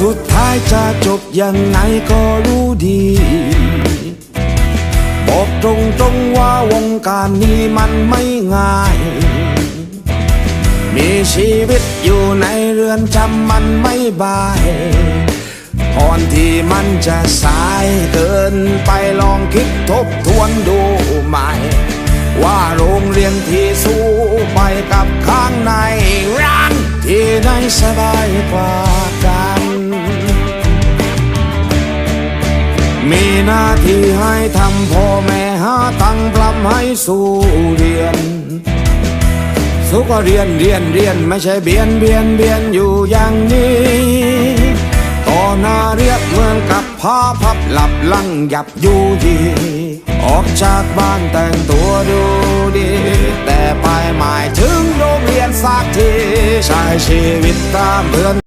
สุดท้ายจะจบยังไงก็รู้ดี บอกตรงๆว่าวงการนี้มันไม่ง่าย มีชีวิตอยู่ในเรือนจำมันไม่บายก่อนที่มันจะสายเกินไปลองคิดทบทวนดูใหม่ ว่าโรงเรียนที่สู้ไปกับข้างในร้านที่ไหนสบายกว่า มีหน้าที่ให้ทำพ่อแม่หาตังปลำให้สู้เรียน สุก็เรียนเรียนเรียนไม่ใช่เบียนเบียนเบียนอยู่อย่างนี้ต่อหน้าเรียบเมือนกับผ้าพับหลับลังหยับอยู่ดีออกจากบ้านแต่งตัวดูดี แต่ไปหมายถึงโรงเรียนสักทีใช้ชีวิตตามเพื่อน